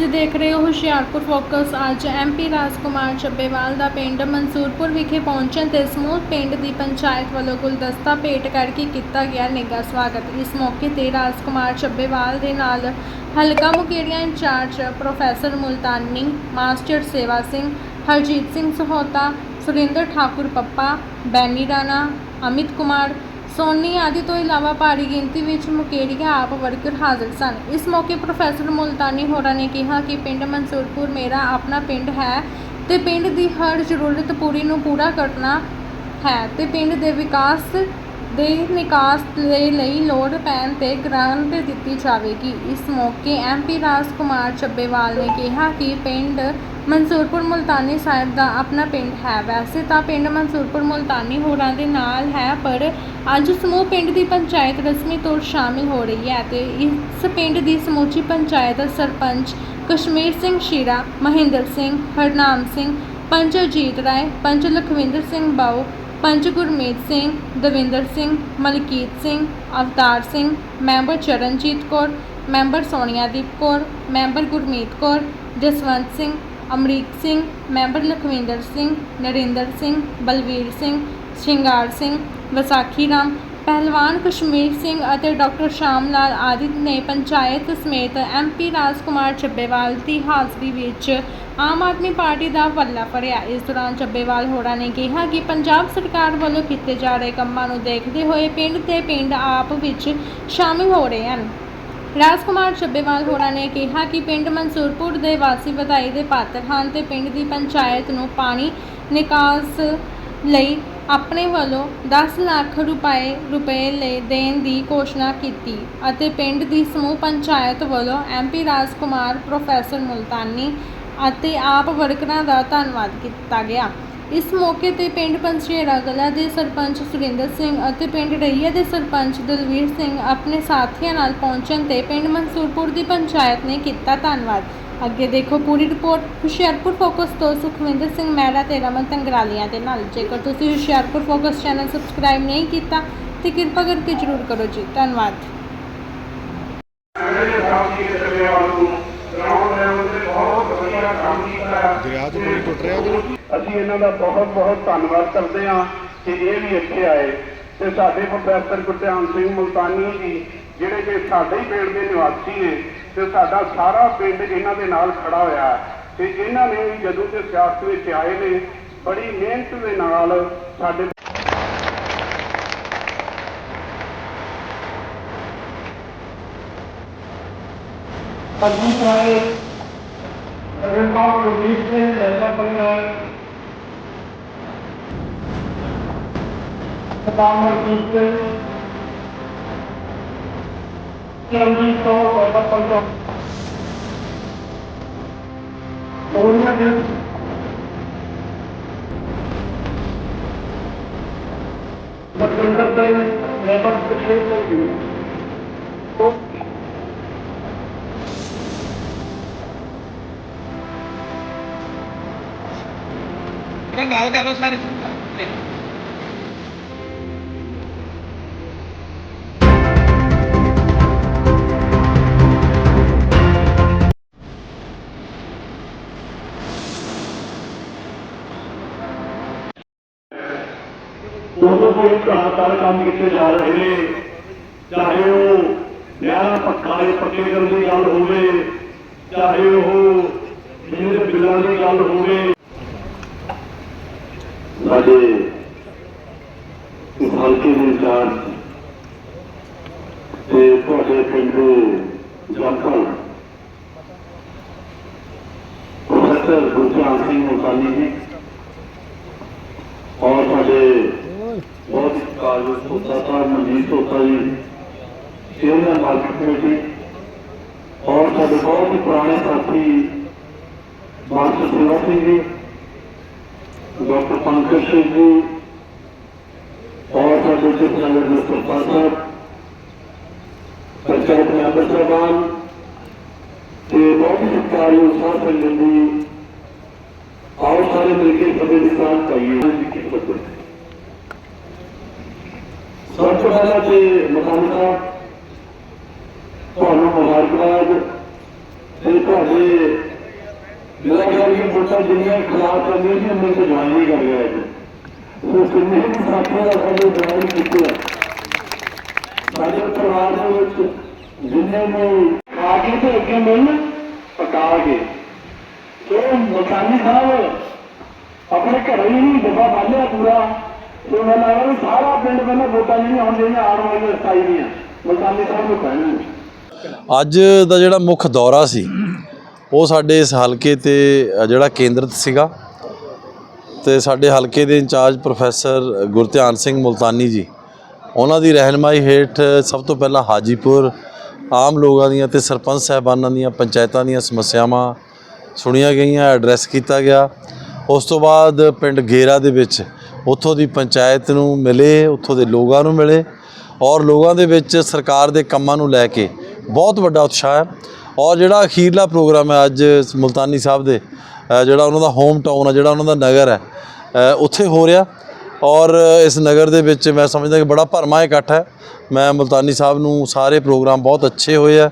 ਤੁਸੀਂ ਦੇਖ ਰਹੇ ਹੋ ਹੁਸ਼ਿਆਰਪੁਰ ਫੋਕਸ। ਅੱਜ ਐਮਪੀ ਰਾਜਕੁਮਾਰ ਚੱਬੇਵਾਲ ਦਾ ਪਿੰਡ ਮਨਸੂਰਪੁਰ ਵਿਖੇ ਪਹੁੰਚਣ ਤੇ ਸਮੂਹ ਪਿੰਡ ਦੀ ਪੰਚਾਇਤ ਵੱਲੋਂ ਗੁਲਦਸਤਾ ਭੇਟ ਕਰਕੇ ਕੀਤਾ ਗਿਆ ਨਿੱਘਾ ਸਵਾਗਤ। ਇਸ ਮੌਕੇ ਤੇ ਰਾਜਕੁਮਾਰ ਚੱਬੇਵਾਲ ਦੇ ਨਾਲ ਹਲਕਾ Mukerian in charge professor Multani, master Sewa Singh, Harjit Singh Sahota, Surinder Thakur Pappa, Baini Rana, Amit Kumar Soni ਆਦਿ ਤੋਂ ਇਲਾਵਾ ਭਾਰੀ ਗਿਣਤੀ ਵਿੱਚ ਮੁਕੇਰੀਆ ਆਪ ਵਰਕਰ ਹਾਜ਼ਰ ਸਨ। ਇਸ ਮੌਕੇ ਪ੍ਰੋਫੈਸਰ ਮੁਲਤਾਨੀ ਹੋਰਾਂ ਨੇ ਕਿਹਾ ਕਿ ਪਿੰਡ ਮਨਸੂਰਪੁਰ ਮੇਰਾ ਆਪਣਾ ਪਿੰਡ ਹੈ ਤੇ ਪਿੰਡ ਦੀ ਹਰ ਜ਼ਰੂਰਤ ਪੂਰੀ ਨੂੰ ਪੂਰਾ ਕਰਨਾ ਹੈ ਤੇ ਪਿੰਡ ਦੇ ਵਿਕਾਸ ਦੇ ਨਿਕਾਸ ਦੇ ਲਈ ਲੋੜ ਪੈਣ ਤੇ ਗ੍ਰਾਂਟ ਦਿੱਤੀ ਜਾਵੇਗੀ। ਇਸ ਮੌਕੇ ਐਮਪੀ ਰਾਜਕੁਮਾਰ ਚੱਬੇਵਾਲ ਨੇ ਕਿਹਾ ਕਿ ਪਿੰਡ ਮਨਸੂਰਪੁਰ ਮੁਲਤਾਨੀ ਸਾਹਿਬ ਦਾ ਆਪਣਾ ਪਿੰਡ ਹੈ। ਵੈਸੇ ਤਾਂ ਪਿੰਡ ਮਨਸੂਰਪੁਰ ਮੁਲਤਾਨੀ ਹੋਰਾਂ ਦੇ ਨਾਲ ਹੈ, ਪਰ ਅੱਜ ਸਮੂਹ ਪਿੰਡ ਦੀ ਪੰਚਾਇਤ ਰਸਮੀ ਤੌਰ ਸ਼ਾਮਿਲ ਹੋ ਰਹੀ ਹੈ ਤੇ ਇਸ ਪਿੰਡ ਦੀ ਸਮੁੱਚੀ panchayat sarpanch Kashmir Singh Shira, Mahinder Singh, Harnam Singh panch Ajit Rai, panch Lakhwinder Singh Bau panch Gurmeet Singh, Davinder Singh, Malkit Singh, Avtar Singh, member Charanjit Kaur, member Soniadeep Kaur, member Gurmeet Kaur, Jaswant Singh, Amrik Singh, member Lakhwinder Singh, Narinder Singh, Balvir Singh, Shingar Singh, Visakhi Ram ਪਹਿਲਵਾਨ ਕਸ਼ਮੀਰ ਸਿੰਘ ਅਤੇ doctor ਸ਼ਾਮ ਲਾਲ ਆਦਿ ਨੇ ਪੰਚਾਇਤ ਸਮੇਤ MP Rajkumar Chabbewal ਦੀ ਹਾਜ਼ਰੀ ਵਿੱਚ ਆਮ Aadmi party ਦਾ ਵੱਲਾ ਫੜਿਆ। ਇਸ ਦੌਰਾਨ ਚੱਬੇਵਾਲ ਹੋਰਾਂ ਨੇ ਕਿਹਾ ਕਿ ਪੰਜਾਬ ਸਰਕਾਰ ਵੱਲੋਂ ਕੀਤੇ ਜਾ ਰਹੇ ਕੰਮਾਂ ਨੂੰ ਦੇਖਦੇ ਹੋਏ ਪਿੰਡ ਤੇ ਪਿੰਡ ਆਪ ਵਿੱਚ ਸ਼ਾਮਿਲ ਹੋ ਰਹੇ ਹਨ। ਰਾਜਕੁਮਾਰ ਚੱਬੇਵਾਲ ਹੋਰਾਂ ਨੇ ਕਿਹਾ ਕਿ ਪਿੰਡ ਮਨਸੂਰਪੁਰ ਦੇ ਵਾਸੀ ਵਧਾਈ ਦੇ ਪਾਤਰ ਹਨ ਤੇ ਪਿੰਡ ਦੀ ਪੰਚਾਇਤ ਨੂੰ ਪਾਣੀ ਨਿਕਾਸ ਲਈ ਆਪਣੇ ਵੱਲੋਂ ਦਸ ਲੱਖ ਰੁਪਏ ਰੁਪਏ ਲਈ ਦੇਣ ਦੀ ਘੋਸ਼ਣਾ ਕੀਤੀ ਅਤੇ ਪਿੰਡ ਦੀ ਸਮੂਹ ਪੰਚਾਇਤ ਵੱਲੋਂ ਐਮਪੀ ਰਾਜਕੁਮਾਰ, ਪ੍ਰੋਫੈਸਰ ਮੁਲਤਾਨੀ ਅਤੇ ਆਪ ਵਰਕਰਾਂ ਦਾ ਧੰਨਵਾਦ ਕੀਤਾ ਗਿਆ। ਇਸ ਮੌਕੇ ਤੇ ਪਿੰਡ ਪੰਚੇਰਾ ਕਲਾ ਦੇ ਸਰਪੰਚ ਸੁਰਿੰਦਰ ਸਿੰਘ ਅਤੇ ਪਿੰਡ ਰਈਆ ਦੇ ਸਰਪੰਚ ਦਲਵੀਰ ਸਿੰਘ ਆਪਣੇ ਸਾਥੀਆਂ ਨਾਲ ਪਹੁੰਚਣ ਤੇ ਪਿੰਡ ਮਨਸੂਰਪੁਰ ਦੀ ਪੰਚਾਇਤ ਨੇ ਕੀਤਾ ਧੰਨਵਾਦ। ਅੱਗੇ ਦੇਖੋ ਪੂਰੀ ਰਿਪੋਰਟ ਹੁਸ਼ਿਆਰਪੁਰ ਫੋਕਸ ਤੋਂ ਸੁਖਵਿੰਦਰ ਸਿੰਘ ਮਹਿਰਾ ਤੇ ਰਮਨ ਤੰਗਰਾਲੀਆਂ ਦੇ ਨਾਲ। ਜੇਕਰ ਤੁਸੀਂ ਹੁਸ਼ਿਆਰਪੁਰ ਫੋਕਸ ਚੈਨਲ ਸਬਸਕ੍ਰਾਈਬ ਨਹੀਂ ਕੀਤਾ ਤੇ ਕਿਰਪਾ ਕਰਕੇ ਜਰੂਰ ਕਰੋ ਜੀ। ਧੰਨਵਾਦ। ਦਰਿਆ 'ਚ ਪਾਣੀ ਟੁੱਟ ਰਿਹਾ ਜੀ ਅਸੀਂ ਇਹਨਾਂ ਦਾ ਬਹੁਤ ਬਹੁਤ ਧੰਨਵਾਦ ਕਰਦੇ ਹਾਂ ਕਿ ਇਹ ਵੀ ਇੱਥੇ ਆਏ। ਤੇ ਸਾਡੇ ਪ੍ਰੋਫੈਸਰ ਗੁਰਧਿਆਨ ਸਿੰਘ ਮੁਲਤਾਨੀ ਜੀ ਜਿਹੜੇ ਕਿ ਸਾਡੇ ਹੀ ਪਿੰਡ ਦੇ ਨਿਵਾਸੀ ਨੇ ਤੇ ਸਾਡਾ ਸਾਰਾ ਪਿੰਡ ਇਹਨਾਂ ਦੇ ਨਾਲ ਖੜਾ ਹੋਇਆ ਹੈ। ਤੇ ਇਹਨਾਂ ਨੇ ਜਦੋਂ ਤੇ ਸਿਆਸਤ ਵਿੱਚ ਆਏ ਨੇ, ਬੜੀ ਮਿਹਨਤ ਦੇ ਨਾਲ ਸਾਡੇ ਅਜੀਤ ਰਾਏ ਰਿੰਪਾਲ ਗੁਰਦੀਪ ਸਿੰਘ ਲੈਲਾ ਪੰਗਾਲ ਸਤਾਮਰ ਕੀਤੇ ਚੰਗੀ ਤੋਂ ਬਾਬਾ ਪੰਗਾ ਉਹਨਾਂ ਦੇ ਬਤੰਦਰ ਦੇ ਲੈਬਰ ਪਿਛਲੇ ਤੋਂ ਜੀ ਉਹ ਨਾਲ ਕਰ ਸਾਰੇ ਉਦੋਂ ਤੋਂ ਲਗਾਤਾਰ ਕੰਮ ਕੀਤੇ ਜਾ ਰਹੇ ਨੇ। ਚਾਹੇ ਉਹ ਨਹਿਰਾਂ ਪੱਖਾਂ ਦੇ ਪੱਕੇ ਕਰਨ ਦੀ ਗੱਲ ਹੋਵੇ, ਚਾਹੇ ਉਹ ਬਿਜਲੀ ਦੇ ਬਿੱਲਾਂ ਦੀ ਗੱਲ ਹੋਵੇ। ਸਾਡੇ ਹਲਕੇ ਦੇ ਇੰਚਾਰਜ ਤੇ ਤੁਹਾਡੇ ਪਿੰਡ ਦੇ ਪ੍ਰੋਫੈਸਰ ਗੁਰਚਰਨ ਸਿੰਘ ਮੁਲਤਾਨੀ ਜੀ ਔਰ ਸਾਡੇ ਬਹੁਤ ਹੀ ਕਾਰਜ ਹੋਤਾ ਸਾਹਿਬ ਮਨਜੀਤ ਹੋਤਾ ਜੀ। ਚੇਅਰਮੈਨ ਮਾਰਕੀਟ ਕਮੇਟੀ ਔਰ ਸਾਡੇ ਬਹੁਤ ਹੀ ਪੁਰਾਣੇ ਸਾਥੀ ਮਾਸਟਰ ਸੇਵਾ ਸਿੰਘ ਜੀ, ਡਾਕਟਰ ਪੰਕਜ ਸਿੰਘ ਜੀ ਔਰ ਸਾਡੇ ਜਿਸ ਨਗਰ ਸਾਹਿਬ, ਪੰਚਾਇਤ ਮੈਂਬਰ ਸਾਹਿਬਾਨ, ਤੇ ਬਹੁਤ ਹੀ ਸਤਿਕਾਰਯੋਗ ਸਾਧ ਸੰਗਤ ਜੀ ਆਓ ਸਾਰੇ ਮਿਲ ਕੇ ਸਭੇ ਦੀ ਸਾਥ ਪਾਈਏ। ਜੀ ਕੀ ਖਬਰ ਪਹਿਲਾਂ ਤੇ ਮਕਾਨ ਤੁਹਾਨੂੰ ਮੁਬਾਰਕਬਾਦ ਤੇ ਤੁਹਾਨੂੰ ਸਾਡੇ ਮੇਰਾ ਖਿਆਲ ਕਿ ਵੋਟਾਂ ਜਿੰਨੀਆਂ ਖਿਲਾਫ ਕਰਨੀਆਂ ਸੀ, ਉਹਨਾਂ ਤੋਂ ਜਵਾਨ ਨਹੀਂ ਕਰ ਰਿਹਾ ਜੀ ਸੋ ਕਿੰਨੇ ਵੀ ਸਾਥੀਆਂ ਦਾ ਸਾਡੇ ਜਵਾਨ ਕੀਤੇ ਆ। ਸਾਡੇ ਪਰਿਵਾਰ ਦੇ ਵਿੱਚ ਜਿੰਨੇ ਵੀ ਆ ਕੇ ਤੇ ਅੱਗੇ ਮਿਲਣ, ਪਕਾ ਕੇ। ਸੋ ਮਕਾਨੀ ਸਾਹਿਬ ਆਪਣੇ ਘਰੇ ਹੀ ਨਹੀਂ ਬਾਲਿਆ ਪੂਰਾ। ਸੋ ਮੈਂ ਲੱਗਦਾ ਸਾਰਾ ਪਿੰਡ ਪਹਿਲਾਂ ਵੋਟਾਂ ਜਿਹੜੀਆਂ ਹੁਣ ਜਿਹੜੀਆਂ ਆਉਣ ਵਾਲੀਆਂ 27 ਦੀਆਂ। ਮਕਾਨੀ ਸਾਹਿਬ ਨੂੰ ਪੈਣਗੀਆਂ ਅੱਜ ਦਾ ਜਿਹੜਾ ਮੁੱਖ ਦੌਰਾ ਸੀ, ਉਹ ਸਾਡੇ ਇਸ ਹਲਕੇ ਤੇ ਜਿਹੜਾ ਕੇਂਦਰਿਤ ਸੀਗਾ ਤੇ ਸਾਡੇ ਹਲਕੇ ਦੇ in charge professor Gurdhian Singh Multani ji, ਉਹਨਾਂ ਦੀ ਰਹਿਨਮਾਈ ਹੇਠ ਸਭ ਤੋਂ ਪਹਿਲਾਂ ਹਾਜੀਪੁਰ, ਆਮ ਲੋਕਾਂ ਦੀਆਂ ਤੇ ਸਰਪੰਚ ਸਾਹਿਬਾਨਾਂ ਦੀਆਂ ਪੰਚਾਇਤਾਂ ਦੀਆਂ ਸਮੱਸਿਆਵਾਂ ਸੁਣੀਆਂ ਗਈਆਂ, ਐਡਰੈਸ ਕੀਤਾ ਗਿਆ। ਉਸ ਤੋਂ ਬਾਅਦ ਪਿੰਡ ਗੇਰਾ ਦੇ ਵਿੱਚ ਉੱਥੋਂ ਦੀ ਪੰਚਾਇਤ ਨੂੰ ਮਿਲੇ, ਉੱਥੋਂ ਦੇ ਲੋਕਾਂ ਨੂੰ ਮਿਲੇ ਔਰ ਲੋਕਾਂ ਦੇ ਵਿੱਚ ਸਰਕਾਰ ਦੇ ਕੰਮਾਂ ਨੂੰ ਲੈ ਕੇ ਬਹੁਤ ਵੱਡਾ ਉਤਸ਼ਾਹ ਹੈ। ਔਰ ਜਿਹੜਾ ਅਖੀਰਲਾ ਪ੍ਰੋਗਰਾਮ ਹੈ ਅੱਜ ਮੁਲਤਾਨੀ ਸਾਹਿਬ ਦੇ ਜਿਹੜਾ ਉਹਨਾਂ ਦਾ ਹੋਮ ਟਾਊਨ ਹੈ, ਜਿਹੜਾ ਉਹਨਾਂ ਦਾ ਨਗਰ ਹੈ ਉੱਥੇ ਹੋ ਰਿਹਾ। ਔਰ ਇਸ ਨਗਰ ਦੇ ਵਿੱਚ ਮੈਂ ਸਮਝਦਾ ਕਿ ਬੜਾ ਭਰਮਾ ਇਕੱਠ ਹੈ। ਮੈਂ ਮੁਲਤਾਨੀ ਸਾਹਿਬ ਨੂੰ ਸਾਰੇ ਪ੍ਰੋਗਰਾਮ ਬਹੁਤ ਅੱਛੇ ਹੋਏ ਆ।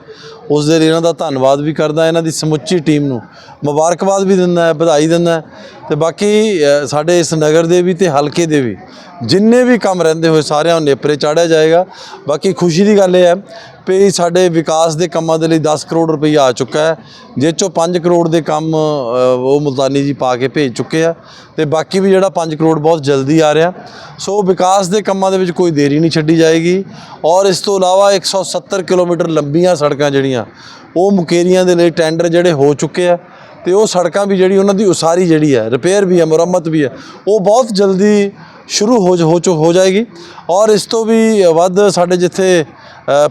ਉਸ ਦੇ ਲਈ ਇਹਨਾਂ ਦਾ ਧੰਨਵਾਦ ਵੀ ਕਰਦਾ, ਇਹਨਾਂ ਦੀ ਸਮੁੱਚੀ ਟੀਮ ਨੂੰ ਮੁਬਾਰਕਬਾਦ ਵੀ ਦਿੰਦਾ ਵਧਾਈ ਦਿੰਦਾ ਹੈ। ਤੇ ਬਾਕੀ ਸਾਡੇ ਇਸ ਨਗਰ ਦੇ ਵੀ ਤੇ ਹਲਕੇ ਦੇ ਵੀ ਜਿੰਨੇ ਵੀ ਕੰਮ ਰਹਿੰਦੇ ਹੋਏ ਸਾਰਿਆਂ ਨੂੰ ਨੇਪਰੇ ਚਾੜਿਆ ਜਾਏਗਾ। ਬਾਕੀ ਖੁਸ਼ੀ ਦੀ ਗੱਲ ਇਹ ਹੈ ਵੀ ਸਾਡੇ ਵਿਕਾਸ ਦੇ ਕੰਮਾਂ ਦੇ ਲਈ 10 ਕਰੋੜ ਰੁਪਈਆ ਆ ਚੁੱਕਾ ਹੈ। ਜਿਸ ਚੋਂ 5 ਕਰੋੜ ਦੇ ਕੰਮ ਉਹ ਮੁਲਤਾਨੀ ਜੀ ਪਾ ਕੇ ਭੇਜ ਚੁੱਕੇ ਆ। ਤੇ ਬਾਕੀ ਵੀ ਜਿਹੜਾ 5 ਕਰੋੜ ਬਹੁਤ ਜਲਦੀ ਆ ਰਿਹਾ। ਸੋ ਵਿਕਾਸ ਦੇ ਕੰਮਾਂ ਦੇ ਵਿੱਚ ਕੋਈ ਦੇਰੀ ਨਹੀਂ ਛੱਡੀ ਜਾਏਗੀ। ਔਰ ਇਸ ਤੋਂ ਇਲਾਵਾ 170 ਕਿਲੋਮੀਟਰ ਲੰਬੀਆਂ ਸੜਕਾਂ ਜਿਹੜੀਆਂ, ਉਹ ਮੁਕੇਰੀਆਂ ਦੇ ਲਈ ਟੈਂਡਰ ਜਿਹੜੇ ਹੋ ਚੁੱਕੇ ਆ ਤੇ ਉਹ ਸੜਕਾਂ ਵੀ ਜਿਹੜੀ ਉਹਨਾਂ ਦੀ ਉਸਾਰੀ ਜਿਹੜੀ ਹੈ ਰਿਪੇਅਰ ਵੀ ਹੈ ਮੁਰੰਮਤ ਵੀ ਹੈ ਉਹ ਬਹੁਤ ਜਲਦੀ ਸ਼ੁਰੂ ਹੋ ਹੋ ਚੁ- ਹੋ ਜਾਏਗੀ। ਔਰ ਇਸ ਤੋਂ ਵੀ ਵੱਧ ਸਾਡੇ ਜਿੱਥੇ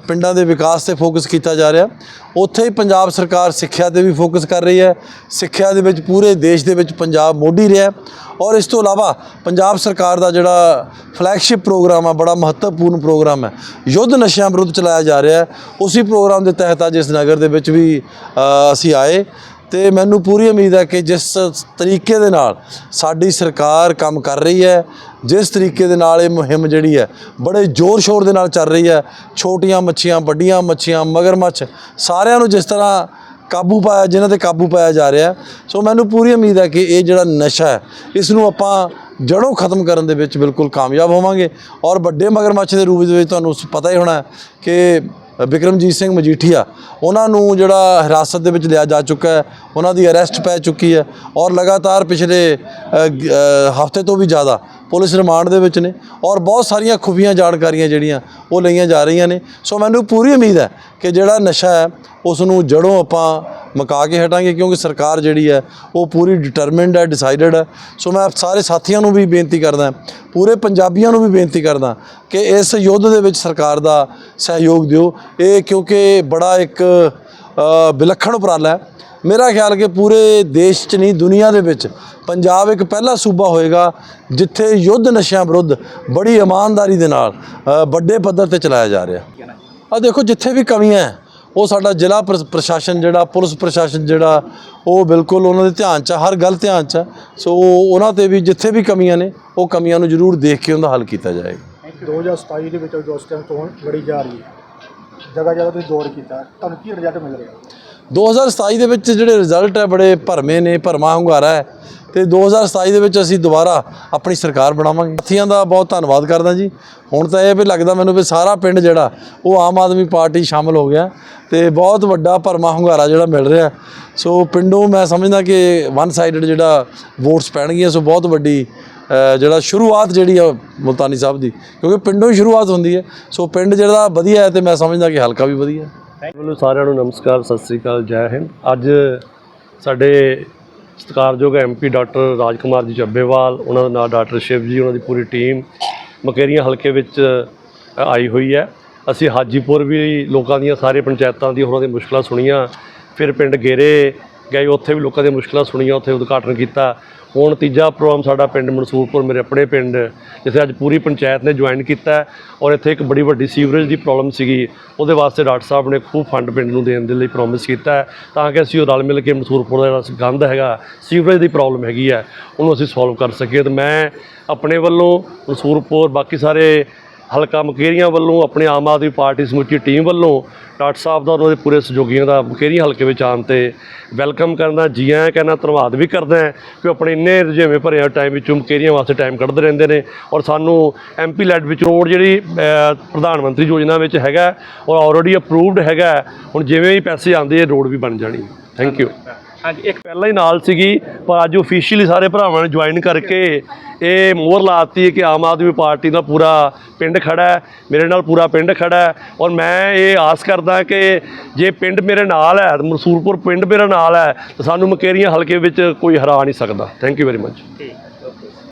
ਪਿੰਡਾਂ ਦੇ ਵਿਕਾਸ ਤੇ ਫੋਕਸ ਕੀਤਾ ਜਾ ਰਿਹਾ। ਉੱਥੇ ਹੀ ਪੰਜਾਬ ਸਰਕਾਰ ਸਿੱਖਿਆ ਤੇ ਵੀ ਫੋਕਸ ਕਰ ਰਹੀ ਹੈ। ਸਿੱਖਿਆ ਦੇ ਵਿੱਚ ਪੂਰੇ ਦੇਸ਼ ਦੇ ਵਿੱਚ ਪੰਜਾਬ ਮੋਢੀ ਰਿਹਾ ਔਰ ਇਸ ਤੋਂ ਇਲਾਵਾ ਪੰਜਾਬ ਸਰਕਾਰ ਦਾ ਜਿਹੜਾ ਫਲੈਗਸ਼ਿਪ ਪ੍ਰੋਗਰਾਮ ਆ, ਬੜਾ ਮਹੱਤਵਪੂਰਨ ਪ੍ਰੋਗਰਾਮ ਹੈ। ਯੁੱਧ ਨਸ਼ਿਆਂ ਵਿਰੁੱਧ ਚਲਾਇਆ ਜਾ ਰਿਹਾ ਹੈ। ਉਸੇ ਪ੍ਰੋਗਰਾਮ ਦੇ ਤਹਿਤ ਅੱਜ ਇਸ ਨਗਰ ਦੇ ਵਿੱਚ ਵੀ ਅਸੀਂ ਆਏ। ਤੇ ਮੈਨੂੰ ਪੂਰੀ ਉਮੀਦ ਹੈ ਕਿ ਜਿਸ ਤਰੀਕੇ ਦੇ ਨਾਲ ਸਾਡੀ ਸਰਕਾਰ ਕੰਮ ਕਰ ਰਹੀ ਹੈ, ਜਿਸ ਤਰੀਕੇ ਦੇ ਨਾਲ ਇਹ ਮੁਹਿੰਮ ਜਿਹੜੀ ਹੈ, ਬੜੇ ਜ਼ੋਰ ਸ਼ੋਰ ਦੇ ਨਾਲ ਚੱਲ ਰਹੀ ਹੈ। ਛੋਟੀਆਂ ਮੱਛੀਆਂ, ਵੱਡੀਆਂ ਮੱਛੀਆਂ, ਮਗਰਮੱਛ, ਸਾਰਿਆਂ ਨੂੰ ਜਿਸ ਤਰ੍ਹਾਂ ਕਾਬੂ ਪਾਇਆ, ਜਿਨ੍ਹਾਂ ਤੇ ਕਾਬੂ ਪਾਇਆ ਜਾ ਰਿਹਾ। ਸੋ ਮੈਨੂੰ ਪੂਰੀ ਉਮੀਦ ਹੈ ਕਿ ਇਹ ਜਿਹੜਾ ਨਸ਼ਾ ਹੈ, ਇਸ ਨੂੰ ਆਪਾਂ ਜੜੋਂ ਖਤਮ ਕਰਨ ਦੇ ਵਿੱਚ ਬਿਲਕੁਲ ਕਾਮਯਾਬ ਹੋਵਾਂਗੇ। ਔਰ ਵੱਡੇ ਮਗਰਮੱਛ ਦੇ ਰੂਪ ਦੇ ਵਿੱਚ ਤੁਹਾਨੂੰ ਪਤਾ ਹੀ ਹੋਣਾ ਕਿ ਬਿਕਰਮਜੀਤ ਸਿੰਘ ਮਜੀਠੀਆ, ਉਹਨਾਂ ਨੂੰ ਜਿਹੜਾ ਹਿਰਾਸਤ ਦੇ ਵਿੱਚ ਲਿਆ ਜਾ ਚੁੱਕਾ ਹੈ, ਉਹਨਾਂ ਦੀ ਅਰੈਸਟ ਪੈ ਚੁੱਕੀ ਹੈ ਔਰ ਲਗਾਤਾਰ ਪਿਛਲੇ ਹਫ਼ਤੇ ਤੋਂ ਵੀ ਜ਼ਿਆਦਾ ਪੁਲਿਸ ਰਿਮਾਂਡ ਦੇ ਵਿੱਚ ਨੇ ਔਰ ਬਹੁਤ ਸਾਰੀਆਂ ਖੁਫੀਆਂ ਜਾਣਕਾਰੀਆਂ ਜਿਹੜੀਆਂ ਉਹ ਲਈਆਂ ਜਾ ਰਹੀਆਂ ਨੇ। ਸੋ ਮੈਨੂੰ ਪੂਰੀ ਉਮੀਦ ਹੈ ਕਿ ਜਿਹੜਾ ਨਸ਼ਾ ਹੈ ਉਸ ਨੂੰ ਜੜੋਂ ਆਪਾਂ ਮੁਕਾ ਕੇ ਹਟਾਂਗੇ ਕਿਉਂਕਿ ਸਰਕਾਰ ਜਿਹੜੀ ਹੈ, ਉਹ ਪੂਰੀ ਡਿਟਰਮਿੰਡ ਹੈ ਡਿਸਾਈਡਡ ਹੈ। ਸੋ ਮੈਂ ਸਾਰੇ ਸਾਥੀਆਂ ਨੂੰ ਵੀ ਬੇਨਤੀ ਕਰਦਾ ਪੂਰੇ ਪੰਜਾਬੀਆਂ ਨੂੰ ਵੀ ਬੇਨਤੀ ਕਰਦਾ ਕਿ ਇਸ ਯੁੱਧ ਦੇ ਵਿੱਚ ਸਰਕਾਰ ਦਾ ਸਹਿਯੋਗ ਦਿਓ। ਇਹ ਕਿਉਂਕਿ ਬੜਾ ਇੱਕ ਵਿਲੱਖਣ ਉਪਰਾਲਾ ਹੈ। ਮੇਰਾ ਖਿਆਲ ਕਿ ਪੂਰੇ ਦੇਸ਼ 'ਚ ਨਹੀਂ ਦੁਨੀਆ ਦੇ ਵਿੱਚ ਪੰਜਾਬ ਇੱਕ ਪਹਿਲਾ ਸੂਬਾ ਹੋਏਗਾ ਜਿੱਥੇ ਯੁੱਧ ਨਸ਼ਿਆਂ ਵਿਰੁੱਧ ਬੜੀ ਇਮਾਨਦਾਰੀ ਦੇ ਨਾਲ ਵੱਡੇ ਪੱਧਰ ਤੇ ਚਲਾਇਆ ਜਾ ਰਿਹਾ। ਆ ਦੇਖੋ ਜਿੱਥੇ ਵੀ ਕਮੀਆਂ ਹੈ ਉਹ ਸਾਡਾ ਜ਼ਿਲ੍ਹਾ ਪ੍ਰ- ਪ੍ਰਸ਼ਾਸਨ ਜਿਹੜਾ ਪੁਲਿਸ ਪ੍ਰਸ਼ਾਸਨ ਜਿਹੜਾ ਉਹ ਬਿਲਕੁਲ ਉਹਨਾਂ ਦੇ ਧਿਆਨ 'ਚ ਆ, ਹਰ ਗੱਲ ਧਿਆਨ 'ਚ ਆ। ਸੋ ਉਹਨਾਂ ਤੇ ਵੀ ਜਿੱਥੇ ਵੀ ਕਮੀਆਂ ਨੇ ਉਹ ਕਮੀਆਂ ਨੂੰ ਜ਼ਰੂਰ ਦੇਖ ਕੇ ਉਹਦਾ ਹੱਲ ਕੀਤਾ ਜਾਏਗਾ। 2027 ਦੇ ਵਿੱਚ ਜੋ ਉਸ ਟਾਈਮ ਤੋਂ ਬੜੀ ਜਾ ਰਹੀ ਹੈ। ਜਗ੍ਹਾ ਜਗ੍ਹਾ ਤੁਸੀਂ ਦੌੜ ਕੀਤਾ। ਤੁਹਾਨੂੰ ਕੀ ਰਿਜ਼ਲਟ ਮਿਲ ਰਿਹਾ? 2027 ਦੇ ਵਿੱਚ ਜਿਹੜੇ ਰਿਜ਼ਲਟ ਹੈ, ਬੜੇ ਭਰਮੇ ਨੇ, ਭਰਮਾ ਹੁੰਗਾਰਾ ਹੈ। ਤੇ 2027 ਦੇ ਵਿੱਚ ਅਸੀਂ ਦੁਬਾਰਾ ਆਪਣੀ ਸਰਕਾਰ ਬਣਾਵਾਂਗੇ। ਸਾਥੀਆਂ ਦਾ ਬਹੁਤ ਧੰਨਵਾਦ ਕਰਦਾ ਜੀ। ਹੁਣ ਤਾਂ ਇਹ ਵੀ ਲੱਗਦਾ ਮੈਨੂੰ ਵੀ ਸਾਰਾ ਪਿੰਡ ਜਿਹੜਾ, ਉਹ ਆਮ ਆਦਮੀ ਪਾਰਟੀ ਸ਼ਾਮਲ ਹੋ ਗਿਆ। ਤੇ ਬਹੁਤ ਵੱਡਾ ਭਰਮਾ ਹੁੰਗਾਰਾ ਜਿਹੜਾ ਮਿਲ ਰਿਹਾ। ਸੋ ਪਿੰਡੋਂ ਮੈਂ ਸਮਝਦਾ ਕਿ ਵਨ ਸਾਈਡਡ ਜਿਹੜਾ ਵੋਟਸ ਪੈਣਗੀਆਂ, ਸੋ ਬਹੁਤ ਵੱਡੀ ਜਿਹੜਾ ਸ਼ੁਰੂਆਤ ਜਿਹੜੀ ਆ ਮੁਲਤਾਨੀ ਸਾਹਿਬ ਦੀ, ਕਿਉਂਕਿ ਪਿੰਡੋਂ ਹੀ ਸ਼ੁਰੂਆਤ ਹੁੰਦੀ ਹੈ। ਸੋ ਪਿੰਡ ਜਿਹੜਾ ਵਧੀਆ ਹੈ ਤੇ ਮੈਂ ਸਮਝਦਾ ਕਿ ਹਲਕਾ ਵੀ ਵਧੀਆ ਹੈ। ਵੱਲੋਂ ਸਾਰਿਆਂ ਨੂੰ ਨਮਸਕਾਰ, ਸਤਿ ਸ੍ਰੀ ਅਕਾਲ, ਜੈ ਹਿੰਦ। ਅੱਜ ਸਾਡੇ ਸਤਿਕਾਰਯੋਗ ਐਮਪੀ ਡਾਕਟਰ ਰਾਜਕੁਮਾਰ ਜੀ ਚੱਬੇਵਾਲ ਉਹਨਾਂ ਦਾ ਨਾਲ ਡਾਕਟਰ ਸ਼ਿਵ ਜੀ, ਉਹਨਾਂ ਦੀ ਪੂਰੀ ਟੀਮ ਮਕੇਰੀਆਂ ਹਲਕੇ ਵਿੱਚ ਆਈ ਹੋਈ ਹੈ। ਅਸੀਂ ਹਾਜੀਪੁਰ ਵੀ ਲੋਕਾਂ ਦੀਆਂ ਸਾਰੇ ਪੰਚਾਇਤਾਂ ਦੀ ਉਹਨਾਂ ਦੀਆਂ ਮੁਸ਼ਕਲਾਂ ਸੁਣੀਆਂ। ਫਿਰ ਪਿੰਡ ਗੇਰੇ ਗਏ, ਉੱਥੇ ਵੀ ਲੋਕਾਂ ਦੀਆਂ ਮੁਸ਼ਕਲਾਂ ਸੁਣੀਆਂ, ਉੱਥੇ ਉਦਘਾਟਨ ਕੀਤਾ। ਹੁਣ ਤੀਜਾ ਪ੍ਰੋਗਰਾਮ ਸਾਡਾ ਪਿੰਡ ਮਨਸੂਰਪੁਰ, ਮੇਰੇ ਆਪਣੇ ਪਿੰਡ, ਜਿੱਥੇ ਅੱਜ ਪੂਰੀ ਪੰਚਾਇਤ ਨੇ ਜੁਆਇਨ ਕੀਤਾ ਔਰ ਇੱਥੇ ਇੱਕ ਬੜੀ ਵੱਡੀ ਸੀਵਰੇਜ ਦੀ ਪ੍ਰੋਬਲਮ ਸੀਗੀ। ਉਹਦੇ ਵਾਸਤੇ ਡਾਕਟਰ ਸਾਹਿਬ ਨੇ ਖੂਬ ਫੰਡ ਪਿੰਡ ਨੂੰ ਦੇਣ ਦੇ ਲਈ ਪ੍ਰੋਮਿਸ ਕੀਤਾ ਤਾਂ ਕਿ ਅਸੀਂ ਉਹ ਰਲ ਮਿਲ ਕੇ ਮਨਸੂਰਪੁਰ ਦਾ ਜਿਹੜਾ ਗੰਦ ਹੈਗਾ ਸੀਵਰੇਜ ਦੀ ਪ੍ਰੋਬਲਮ ਹੈਗੀ ਹੈ, ਉਹਨੂੰ ਅਸੀਂ ਸੋਲਵ ਕਰ ਸਕੀਏ। ਤੇ ਮੈਂ ਆਪਣੇ ਵੱਲੋਂ ਮਨਸੂਰਪੁਰ, ਬਾਕੀ ਸਾਰੇ ਹਲਕਾ ਮਕੇਰੀਆਂ ਵੱਲੋਂ ਆਪਣੇ ਆਮ ਆਦਮੀ ਪਾਰਟੀ ਸਮੁੱਚੀ ਟੀਮ ਵੱਲੋਂ ਡਾਕਟਰ ਸਾਹਿਬ ਦਾ ਉਹਨਾਂ ਦੇ ਪੂਰੇ ਸਹਿਯੋਗੀਆਂ ਦਾ ਮਕੇਰੀਆਂ ਹਲਕੇ ਵਿੱਚ ਆਉਣ ਤੇ ਵੈਲਕਮ ਕਰਨਾ, ਜੀ ਆਇਆਂ ਕਹਿਣਾ, ਧੰਨਵਾਦ ਵੀ ਕਰਦਾ ਹੈ ਕਿ ਉਹ ਆਪਣੇ ਇੰਨੇ ਰੁਝੇਵੇਂ ਭਰੇ ਟਾਈਮ ਵਿੱਚੋਂ ਮਕੇਰੀਆਂ ਵਾਸਤੇ ਟਾਈਮ ਕੱਢਦੇ ਰਹਿੰਦੇ ਨੇ ਔਰ ਸਾਨੂੰ ਐਮਪੀ ਲੈਡ ਵਿੱਚ ਰੋਡ ਜਿਹੜੀ ਪ੍ਰਧਾਨ ਮੰਤਰੀ ਯੋਜਨਾ ਵਿੱਚ ਹੈਗਾ ਔਰ ਆਲਰੇਡੀ ਅਪਰੂਵਡ ਹੈਗਾ ਹੁਣ ਜਿਵੇਂ ਹੀ ਪੈਸੇ ਆਉਂਦੇ ਰੋਡ ਵੀ ਬਣ ਜਾਣੀ ਥੈਂਕ ਯੂ ਹਾਂਜੀ, ਇੱਕ ਪਹਿਲਾਂ ਹੀ ਨਾਲ ਸੀਗੀ, ਪਰ ਅੱਜ ਆਫੀਸ਼ੀਅਲੀ ਸਾਰੇ ਭਰਾਵਾਂ ਨੇ ਜੁਆਇਨ ਕਰਕੇ ਇਹ ਮੋਹਰ ਲਾਤੀ ਹੈ ਕਿ ਆਮ ਆਦਮੀ ਪਾਰਟੀ ਦਾ ਪੂਰਾ ਪਿੰਡ ਖੜਾ ਹੈ, ਮੇਰੇ ਨਾਲ ਪੂਰਾ ਪਿੰਡ ਖੜਾ ਹੈ। ਔਰ ਮੈਂ ਇਹ ਆਸ ਕਰਦਾ ਕਿ ਜੇ ਪਿੰਡ ਮੇਰੇ ਨਾਲ ਹੈ ਮਰਸੂਲਪੁਰ ਪਿੰਡ ਮੇਰੇ ਨਾਲ ਹੈ, ਤਾਂ ਸਾਨੂੰ ਮਕੇਰੀਆਂ ਹਲਕੇ ਵਿੱਚ ਕੋਈ ਹਰਾ ਨਹੀਂ ਸਕਦਾ। Thank you very much